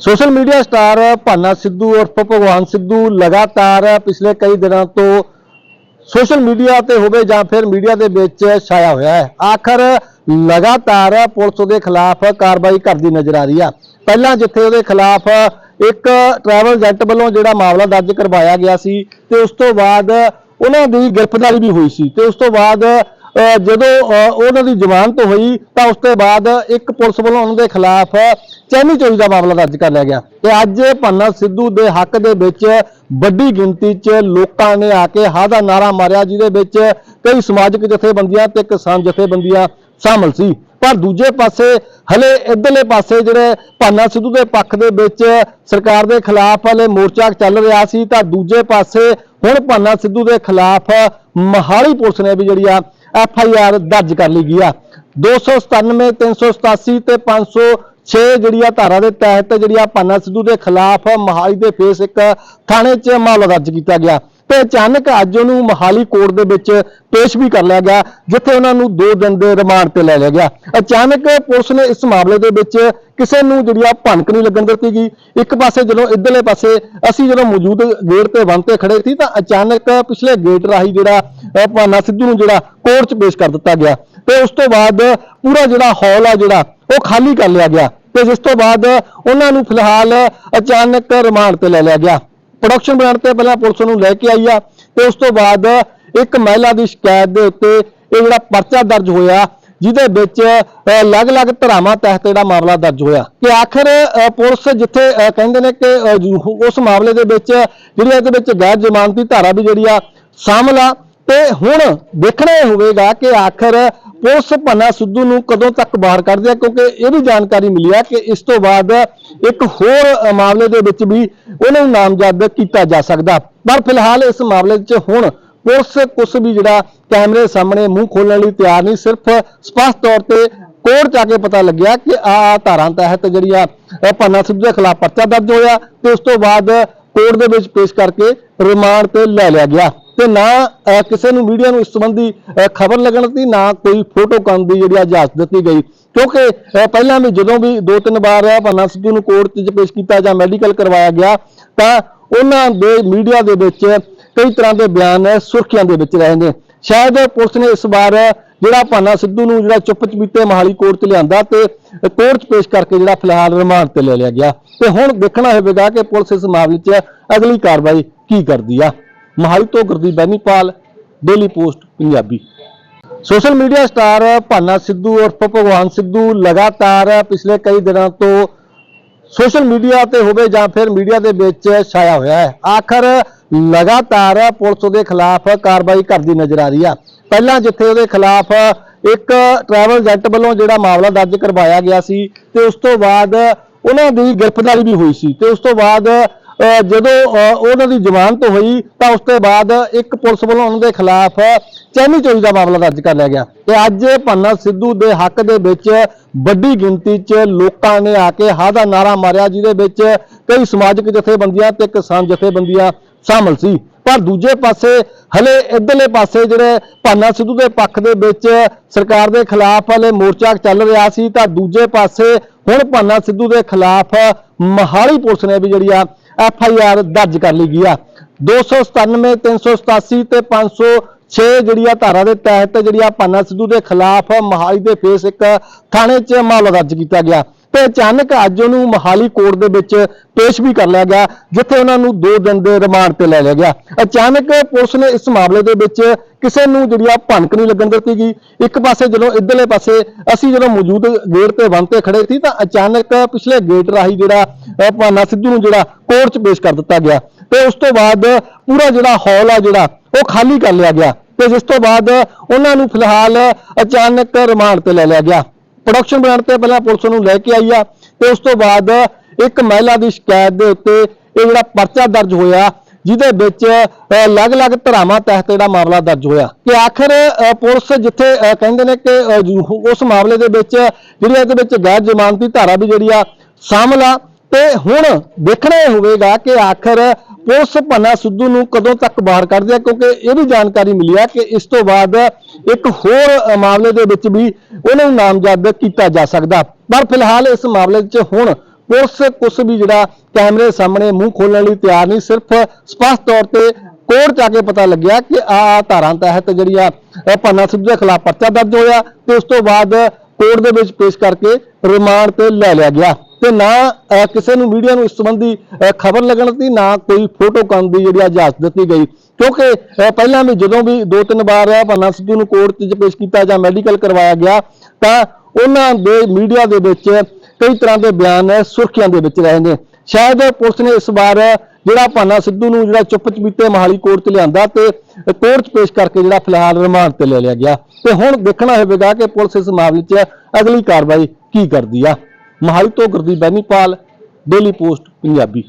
Social media star Bhana Sidhu ਉਰਫ ਭਗਵਾਨ ਸਿੱਧੂ ਲਗਾਤਾਰ ਪਿਛਲੇ ਕਈ ਦਿਨਾਂ ਤੋਂ ਸੋਸ਼ਲ ਮੀਡੀਆ ਤੇ ਹੋਵੇ ਜਾਂ ਫਿਰ ਮੀਡੀਆ ਦੇ ਵਿੱਚ ਛਾਇਆ ਹੋਇਆ ਹੈ। ਆਖਰ ਲਗਾਤਾਰ ਪੁਲਿਸ ਉਹਦੇ ਖਿਲਾਫ ਕਾਰਵਾਈ ਕਰਦੀ ਨਜ਼ਰ ਆ ਰਹੀ ਆ। ਪਹਿਲਾਂ ਜਿੱਥੇ ਉਹਦੇ ਖਿਲਾਫ ਇੱਕ ਟਰੈਵਲ ਏਜੰਟ ਵੱਲੋਂ ਜਿਹੜਾ ਮਾਮਲਾ ਦਰਜ ਕਰਵਾਇਆ ਗਿਆ ਸੀ ਤੇ ਉਸ ਤੋਂ ਬਾਅਦ ਉਹਨਾਂ ਦੀ ਗ੍ਰਿਫਤਾਰੀ ਵੀ ਹੋਈ ਸੀ ਤੇ ਉਸ ਤੋਂ ਬਾਅਦ ਜਦੋਂ ਉਹਨਾਂ ਦੀ ਜ਼ਮਾਨਤ ਹੋਈ, ਤਾਂ ਉਸ ਤੋਂ ਬਾਅਦ ਇੱਕ ਪੁਲਿਸ ਵੱਲੋਂ ਉਹਨਾਂ ਦੇ ਖਿਲਾਫ ਚੈਨੀ ਚੋਰੀ ਦਾ ਮਾਮਲਾ ਦਰਜ ਕਰ ਲਿਆ ਗਿਆ। ਤੇ ਅੱਜ ਪੰਨਾ ਸਿੱਧੂ ਦੇ ਹੱਕ ਦੇ ਵਿੱਚ ਵੱਡੀ ਗਿਣਤੀ 'ਚ ਲੋਕਾਂ ਨੇ ਆ ਕੇ ਹਾ ਦਾ ਨਾਰਾ ਮਾਰਿਆ, ਜਿਹਦੇ ਵਿੱਚ ਕਈ ਸਮਾਜਿਕ ਜਥੇਬੰਦੀਆਂ ਤੇ ਕਿਸਾਨ ਜਥੇਬੰਦੀਆਂ ਸ਼ਾਮਲ ਸੀ। ਪਰ ਦੂਜੇ ਪਾਸੇ, ਹਲੇ ਇਧਰਲੇ ਪਾਸੇ ਜਿਹੜੇ ਭਾਨਾ ਸਿੱਧੂ ਦੇ ਪੱਖ ਦੇ ਵਿੱਚ ਸਰਕਾਰ ਦੇ ਖਿਲਾਫ ਹਲੇ ਮੋਰਚਾ ਚੱਲ ਰਿਹਾ ਸੀ, ਤਾਂ ਦੂਜੇ ਪਾਸੇ ਹੁਣ ਭਾਨਾ ਸਿੱਧੂ ਦੇ ਖਿਲਾਫ ਮਹਾਲੀ ਪੁਲਿਸ ਨੇ ਵੀ ਜਿਹੜੀ ਆ ਐਫ ਆਈ ਆਰ ਦਰਜ ਕਰ ਲਈ ਗਈ ਆ। 297 387 ਤੇ 506 ਜਿਹੜੀ ਆ ਧਾਰਾ ਦੇ ਤਹਿਤ ਜਿਹੜੀ ਆ ਭਾਨਾ ਸਿੱਧੂ ਦੇ ਖਿਲਾਫ ਮਹਾਲੀ ਦੇ ਫੇਸ ਇੱਕ ਥਾਣੇ 'ਚ ਮਾਮਲਾ ਦਰਜ ਕੀਤਾ ਗਿਆ। ਤੇ ਅਚਾਨਕ ਅੱਜ ਉਹਨੂੰ ਮਹਾਲੀ ਕੋਰਟ ਦੇ ਵਿੱਚ ਪੇਸ਼ ਵੀ ਕਰ ਲਿਆ ਗਿਆ, ਜਿੱਥੇ ਉਹਨਾਂ ਨੂੰ 2 ਦਿਨ ਦੇ ਰਿਮਾਂਡ ਤੇ ਲੈ ਲਿਆ ਗਿਆ। ਅਚਾਨਕ ਪੁਲਿਸ ਨੇ ਇਸ ਮਾਮਲੇ ਦੇ ਵਿੱਚ ਕਿਸੇ ਨੂੰ ਜਿਹੜੀ ਆ ਭਣਕ ਨਹੀਂ ਲੱਗਣ ਦਿੱਤੀ ਗਈ। ਇੱਕ ਪਾਸੇ ਜਦੋਂ ਇਧਰਲੇ ਪਾਸੇ ਅਸੀਂ ਜਦੋਂ ਮੌਜੂਦ ਗੇਟ ਤੇ ਬੰਦ ਤੇ ਖੜੇ ਸੀ, ਤਾਂ ਅਚਾਨਕ ਪਿਛਲੇ ਗੇਟ ਰਾਹੀਂ ਜਿਹੜਾ ਅਹ ਭਾਨਾ ਸਿੱਧੂ ਨੂੰ ਜਿਹੜਾ ਕੋਰਟ 'ਚ ਪੇਸ਼ ਕਰ ਦਿੱਤਾ ਗਿਆ। ਤੇ ਉਸ ਤੋਂ ਬਾਅਦ ਪੂਰਾ ਜਿਹੜਾ ਹਾਲ ਆ ਜਿਹੜਾ, ਉਹ ਖਾਲੀ ਕਰ ਲਿਆ ਗਿਆ। ਤੇ ਜਿਸ ਤੋਂ ਬਾਅਦ ਉਹਨਾਂ ਨੂੰ ਫਿਲਹਾਲ ਅਚਾਨਕ ਰਿਮਾਂਡ ਤੇ ਲੈ ਲਿਆ ਗਿਆ। ਪ੍ਰੋਡਕਸ਼ਨ ਬਣਾਉਣ ਤੇ ਪਹਿਲਾਂ ਪੁਲਿਸ ਨੂੰ ਲੈ ਕੇ ਆਈ ਆ ਤੇ ਉਸ ਤੋਂ ਬਾਅਦ ਇੱਕ ਮਹਿਲਾ ਦੀ ਸ਼ਿਕਾਇਤ ਦੇ ਉੱਤੇ ਇਹ ਜਿਹੜਾ ਪਰਚਾ ਦਰਜ ਹੋਇਆ, ਜਿਹਦੇ ਵਿੱਚ ਅਲੱਗ-ਅਲੱਗ ਧਰਾਵਾਂ ਤਹਿਤ ਜਿਹੜਾ ਮਾਮਲਾ ਦਰਜ ਹੋਇਆ। ਕਿ ਆਖਰ ਪੁਲਿਸ ਜਿੱਥੇ ਕਹਿੰਦੇ ਨੇ ਕਿ ਉਸ ਮਾਮਲੇ ਦੇ ਵਿੱਚ, ਜਿਹੜੀ ਇਹਦੇ ਵਿੱਚ ਗੈਰ ਜ਼ਮਾਨਤੀ ਧਾਰਾ ਵੀ ਜਿਹੜੀ ਆ, ਸ਼ਾਮਲ ਆ। ਤੇ ਹੁਣ ਦੇਖਣਾ ਇਹ ਹੋਵੇਗਾ ਕਿ ਆਖਰ ਪੁਲਿਸ ਪੰਨਾ ਸਿੱਧੂ ਨੂੰ ਕਦੋਂ ਤੱਕ ਬਾਹਰ ਕੱਢਦੇ ਆ ਕਿਉਂਕਿ ਇਹ ਵੀ ਜਾਣਕਾਰੀ ਮਿਲੀ ਆ ਕਿ ਇਸ ਤੋਂ ਬਾਅਦ ਇੱਕ ਹੋਰ ਮਾਮਲੇ ਦੇ ਵਿੱਚ ਵੀ ਉਹਨਾਂ ਨੂੰ ਨਾਮਜ਼ਦ ਕੀਤਾ ਜਾ ਸਕਦਾ। ਪਰ ਫਿਲਹਾਲ ਇਸ ਮਾਮਲੇ 'ਚ ਹੁਣ ਪੁਲਿਸ ਕੁਛ ਵੀ ਜਿਹੜਾ ਕੈਮਰੇ ਸਾਹਮਣੇ ਮੂੰਹ ਖੋਲਣ ਲਈ ਤਿਆਰ ਨਹੀਂ ਸਿਰਫ ਸਪਸ਼ਟ ਤੌਰ ਤੇ ਕੋਰਟ 'ਚ ਆ ਕੇ ਪਤਾ ਲੱਗਿਆ ਕਿ ਆ ਧਾਰਾਂ ਤਹਿਤ ਜਿਹੜੀ ਆ ਅ, ਪੰਨਾ ਸਿੱਧੂ ਦੇ ਖਿਲਾਫ ਪਰਚਾ ਦਰਜ ਹੋਇਆ ਤੇ ਉਸ ਤੋਂ ਬਾਅਦ ਕੋਰਟ ਦੇ ਵਿੱਚ ਪੇਸ਼ ਕਰਕੇ ਰਿਮਾਂਡ ਤੇ ਲੈ ਲਿਆ ਗਿਆ। ਤੇ ਨਾ ਕਿਸੇ ਨੂੰ ਮੀਡੀਆ ਨੂੰ ਇਸ ਸੰਬੰਧੀ ਖਬਰ ਲੱਗਣ ਦੀ ਨਾ ਕੋਈ ਫੋਟੋ ਕਰਨ ਦੀ ਜਿਹੜੀ ਇਜਾਜ਼ਤ ਦਿੱਤੀ ਗਈ। ਕਿਉਂਕਿ ਪਹਿਲਾਂ ਵੀ ਜਦੋਂ ਵੀ ਦੋ ਤਿੰਨ ਵਾਰ ਪੰਨਾ ਸਿੱਧੂ ਨੂੰ ਕੋਰਟ 'ਚ ਪੇਸ਼ ਕੀਤਾ ਜਾਂ ਮੈਡੀਕਲ ਕਰਵਾਇਆ ਗਿਆ, ਤਾਂ ਉਹਨਾਂ ਦੇ ਮੀਡੀਆ ਦੇ ਵਿੱਚ ਕਈ ਤਰ੍ਹਾਂ ਦੇ ਬਿਆਨ ਸੁਰਖੀਆਂ ਦੇ ਵਿੱਚ ਰਹੇ ਨੇ। ਸ਼ਾਇਦ ਪੁਲਿਸ ਨੇ ਇਸ ਵਾਰ ਜਿਹੜਾ ਭਾਨਾ ਸਿੱਧੂ ਨੂੰ ਜਿਹੜਾ ਚੁੱਪ ਚਪੀਤੇ ਮਹਾਲੀ ਕੋਰਟ 'ਚ ਲਿਆਂਦਾ ਤੇ ਕੋਰਟ 'ਚ ਪੇਸ਼ ਕਰਕੇ ਜਿਹੜਾ ਫਿਲਹਾਲ ਰਿਮਾਂਡ ਤੇ ਲੈ ਲਿਆ ਗਿਆ। ਤੇ ਹੁਣ ਦੇਖਣਾ ਹੋਵੇਗਾ ਕਿ ਪੁਲਿਸ ਇਸ ਮਾਮਲੇ 'ਚ ਅਗਲੀ ਕਾਰਵਾਈ ਕੀ ਕਰਦੀ ਆ। ਮਹਾਲੀ ਤੋਂ Gurdeep Bainipal, daily post, Punjabi. Social media star Bhana Sidhu ਉਰਫ ਭਗਵਾਨ ਸਿੱਧੂ ਲਗਾਤਾਰ ਪਿਛਲੇ ਕਈ ਦਿਨਾਂ ਤੋਂ ਸੋਸ਼ਲ ਮੀਡੀਆ ਤੇ ਹੋਵੇ ਜਾਂ ਫਿਰ ਮੀਡੀਆ ਦੇ ਵਿੱਚ ਛਾਇਆ ਹੋਇਆ ਹੈ। ਆਖਰ ਲਗਾਤਾਰ ਪੁਲਿਸ ਉਹਦੇ ਖਿਲਾਫ ਕਾਰਵਾਈ ਕਰਦੀ ਨਜ਼ਰ ਆ ਰਹੀ ਆ। ਪਹਿਲਾਂ ਜਿੱਥੇ ਉਹਦੇ ਖਿਲਾਫ ਇੱਕ ਟਰੈਵਲ ਏਜੰਟ ਵੱਲੋਂ ਜਿਹੜਾ ਮਾਮਲਾ ਦਰਜ ਕਰਵਾਇਆ ਗਿਆ ਸੀ ਤੇ ਉਸ ਤੋਂ ਬਾਅਦ ਉਹਨਾਂ ਦੀ ਗ੍ਰਿਫਤਾਰੀ ਵੀ ਹੋਈ ਸੀ। ਤੇ ਉਸ ਤੋਂ ਬਾਅਦ ਜਦੋਂ ਉਹਨਾਂ ਦੀ ਜ਼ਮਾਨਤ ਹੋਈ ਤਾਂ ਉਸ ਤੋਂ ਬਾਅਦ ਇੱਕ ਪੁਲਿਸ ਵੱਲੋਂ ਉਹਨਾਂ ਦੇ ਖਿਲਾਫ ਚੈਨੀ ਚੋਰੀ ਦਾ ਮਾਮਲਾ ਦਰਜ ਕਰ ਲਿਆ ਗਿਆ। ਤੇ ਅੱਜ ਪੰਨਾ ਸਿੱਧੂ ਦੇ ਹੱਕ ਦੇ ਵਿੱਚ ਵੱਡੀ ਗਿਣਤੀ 'ਚ ਲੋਕਾਂ ਨੇ ਆ ਕੇ ਹਾ ਦਾ ਨਾਰਾ ਮਾਰਿਆ, ਜਿਹਦੇ ਵਿੱਚ ਕਈ ਸਮਾਜਿਕ ਜਥੇਬੰਦੀਆਂ ਤੇ ਕਿਸਾਨ ਜਥੇਬੰਦੀਆਂ ਸ਼ਾਮਲ ਸੀ। ਪਰ ਦੂਜੇ ਪਾਸੇ, ਹਲੇ ਇਧਰਲੇ ਪਾਸੇ ਜਿਹੜੇ ਭਾਨਾ ਸਿੱਧੂ ਦੇ ਪੱਖ ਦੇ ਵਿੱਚ ਸਰਕਾਰ ਦੇ ਖਿਲਾਫ ਹਲੇ ਮੋਰਚਾ ਚੱਲ ਰਿਹਾ ਸੀ, ਤਾਂ ਦੂਜੇ ਪਾਸੇ ਹੁਣ ਭਾਨਾ ਸਿੱਧੂ ਦੇ ਖਿਲਾਫ ਮਹਾਲੀ ਪੁਲਿਸ ਨੇ ਵੀ ਜਿਹੜੀ ਆ ਐਫ ਆਈ ਆਰ ਦਰਜ ਕਰ ਲਈ ਗਈ ਆ। 297 387 ਤੇ 506 ਜਿਹੜੀ ਆ ਧਾਰਾ ਦੇ ਤਹਿਤ ਜਿਹੜੀ ਆ ਭਾਨਾ ਸਿੱਧੂ ਦੇ ਖਿਲਾਫ ਮਹਾਲੀ ਦੇ ਫੇਸ ਇੱਕ ਥਾਣੇ 'ਚ ਮਾਮਲਾ ਦਰਜ ਕੀਤਾ ਗਿਆ ਤੇ ਅਚਾਨਕ ਅੱਜ ਉਹਨੂੰ ਮਹਾਲੀ ਕੋਰਟ ਦੇ ਵਿੱਚ ਪੇਸ਼ ਵੀ ਕਰ ਲਿਆ ਗਿਆ, ਜਿੱਥੇ ਉਹਨਾਂ ਨੂੰ 2 ਦਿਨ ਦੇ ਰਿਮਾਂਡ ਤੇ ਲੈ ਲਿਆ ਗਿਆ। ਅਚਾਨਕ ਪੁਲਿਸ ਨੇ ਇਸ ਮਾਮਲੇ ਦੇ ਵਿੱਚ ਕਿਸੇ ਨੂੰ ਜਿਹੜੀ ਆ ਭਣਕ ਨਹੀਂ ਲੱਗਣ ਦਿੱਤੀ ਗਈ। ਇੱਕ ਪਾਸੇ ਜਦੋਂ ਇਧਰਲੇ ਪਾਸੇ ਅਸੀਂ ਜਦੋਂ ਮੌਜੂਦ ਗੇਟ ਤੇ ਬੰਦ ਤੇ ਖੜੇ ਸੀ ਤਾਂ ਅਚਾਨਕ ਪਿਛਲੇ ਗੇਟ ਰਾਹੀਂ ਜਿਹੜਾ ਭਾਨਾ ਸਿੱਧੂ ਨੂੰ ਜਿਹੜਾ ਕੋਰਟ 'ਚ ਪੇਸ਼ ਕਰ ਦਿੱਤਾ ਗਿਆ। ਤੇ ਉਸ ਤੋਂ ਬਾਅਦ ਪੂਰਾ ਜਿਹੜਾ ਹਾਲ ਆ ਜਿਹੜਾ ਉਹ ਖਾਲੀ ਕਰ ਲਿਆ ਗਿਆ ਤੇ ਜਿਸ ਤੋਂ ਬਾਅਦ ਉਹਨਾਂ ਨੂੰ ਫਿਲਹਾਲ ਅਚਾਨਕ ਰਿਮਾਂਡ ਤੇ ਲੈ ਲਿਆ ਗਿਆ। ਪ੍ਰੋਡਕਸ਼ਨ ਬਣਾਉਣ ਤੇ ਪਹਿਲਾਂ ਪੁਲਿਸ ਨੂੰ ਲੈ ਕੇ ਆਈ ਆ ਤੇ ਉਸ ਤੋਂ ਬਾਅਦ ਇੱਕ ਮਹਿਲਾ ਦੀ ਸ਼ਿਕਾਇਤ ਦੇ ਉੱਤੇ ਇਹ ਜਿਹੜਾ ਪਰਚਾ ਦਰਜ ਹੋਇਆ ਜਿਹਦੇ ਵਿੱਚ ਅਹ, ਅਲੱਗ-ਅਲੱਗ ਧਰਾਵਾਂ ਤਹਿਤ ਜਿਹੜਾ ਮਾਮਲਾ ਦਰਜ ਹੋਇਆ। ਕਿ ਆਖਰ ਅਹ, ਪੁਲਿਸ ਜਿੱਥੇ ਅਹ, ਕਹਿੰਦੇ ਨੇ ਕਿ ਉਸ ਮਾਮਲੇ ਦੇ ਵਿੱਚ ਜਿਹੜੀ ਇਹਦੇ ਵਿੱਚ ਗੈਰ ਜ਼ਮਾਨਤੀ ਧਾਰਾ ਵੀ ਜਿਹੜੀ ਆ ਸ਼ਾਮਲ ਆ। ਤੇ ਹੁਣ ਦੇਖਣਾ ਇਹ ਹੋਵੇਗਾ ਕਿ ਆਖਰ ਪੁਲਿਸ ਪੰਨਾ ਸਿੱਧੂ ਨੂੰ ਕਦੋਂ ਤੱਕ ਬਾਹਰ ਕੱਢਦੇ ਆ, ਕਿਉਂਕਿ ਇਹ ਵੀ ਜਾਣਕਾਰੀ ਮਿਲੀ ਆ ਕਿ ਇਸ ਤੋਂ ਬਾਅਦ ਇੱਕ ਹੋਰ ਮਾਮਲੇ ਦੇ ਵਿੱਚ ਵੀ ਉਹਨਾਂ ਨੂੰ ਨਾਮਜ਼ਦ ਕੀਤਾ ਜਾ ਸਕਦਾ। ਪਰ ਫਿਲਹਾਲ ਇਸ ਮਾਮਲੇ 'ਚ ਹੁਣ ਪੁਲਿਸ ਕੁਛ ਵੀ ਜਿਹੜਾ ਕੈਮਰੇ ਸਾਹਮਣੇ ਮੂੰਹ ਖੋਲਣ ਲਈ ਤਿਆਰ ਨਹੀਂ, ਸਿਰਫ ਸਪਸ਼ਟ ਤੌਰ ਤੇ ਕੋਰਟ ਚ ਆ ਕੇ ਪਤਾ ਲੱਗਿਆ ਕਿ ਆ ਧਾਰਾਂ ਤਹਿਤ ਜਿਹੜੀ ਆ ਇਹ ਪੰਨਾ ਸਿੱਧੂ ਦੇ ਖਿਲਾਫ ਪਰਚਾ ਦਰਜ ਹੋਇਆ ਤੇ ਉਸ ਤੋਂ ਬਾਅਦ ਕੋਰਟ ਦੇ ਵਿੱਚ ਪੇਸ਼ ਕਰਕੇ ਰਿਮਾਂਡ ਤੇ ਲੈ ਲਿਆ ਗਿਆ। ਤੇ ਨਾ ਕਿਸੇ ਨੂੰ ਮੀਡੀਆ ਨੂੰ ਇਸ ਸੰਬੰਧੀ ਖਬਰ ਲੱਗਣ ਦੀ ਨਾ ਕੋਈ ਫੋਟੋ ਕਰਨ ਦੀ ਜਿਹੜੀ ਇਜਾਜ਼ਤ ਦਿੱਤੀ ਗਈ। ਕਿਉਂਕਿ ਪਹਿਲਾਂ ਵੀ ਜਦੋਂ ਵੀ ਦੋ ਤਿੰਨ ਵਾਰ ਭਾਨਾ ਸਿੱਧੂ ਨੂੰ ਕੋਰਟ 'ਚ ਪੇਸ਼ ਕੀਤਾ ਜਾਂ ਮੈਡੀਕਲ ਕਰਵਾਇਆ ਗਿਆ, ਤਾਂ ਉਹਨਾਂ ਦੇ ਮੀਡੀਆ ਦੇ ਵਿੱਚ ਕਈ ਤਰ੍ਹਾਂ ਦੇ ਬਿਆਨ ਸੁਰਖੀਆਂ ਦੇ ਵਿੱਚ ਰਹੇ ਨੇ ਸ਼ਾਇਦ ਪੁਲਿਸ ਨੇ ਇਸ ਵਾਰ ਜਿਹੜਾ ਭਾਨਾ ਸਿੱਧੂ ਨੂੰ ਜਿਹੜਾ ਚੁੱਪ ਚਪੀਤੇ ਮਹਾਲੀ ਕੋਰਟ 'ਚ ਲਿਆਂਦਾ ਤੇ ਕੋਰਟ 'ਚ ਪੇਸ਼ ਕਰਕੇ ਜਿਹੜਾ ਫਿਲਹਾਲ ਰਿਮਾਂਡ ਤੇ ਲੈ ਲਿਆ ਗਿਆ। ਤੇ ਹੁਣ ਦੇਖਣਾ ਹੋਵੇਗਾ ਕਿ ਪੁਲਿਸ ਇਸ ਮਾਮਲੇ 'ਚ ਅਗਲੀ ਕਾਰਵਾਈ ਕੀ ਕਰਦੀ ਆ। ਮਹਾਲੀ ਤੋਂ ਗੁਰਦੀਪ ਬੈਨੀਪਾਲ ਡੇਲੀ ਪੋਸਟ ਪੰਜਾਬੀ।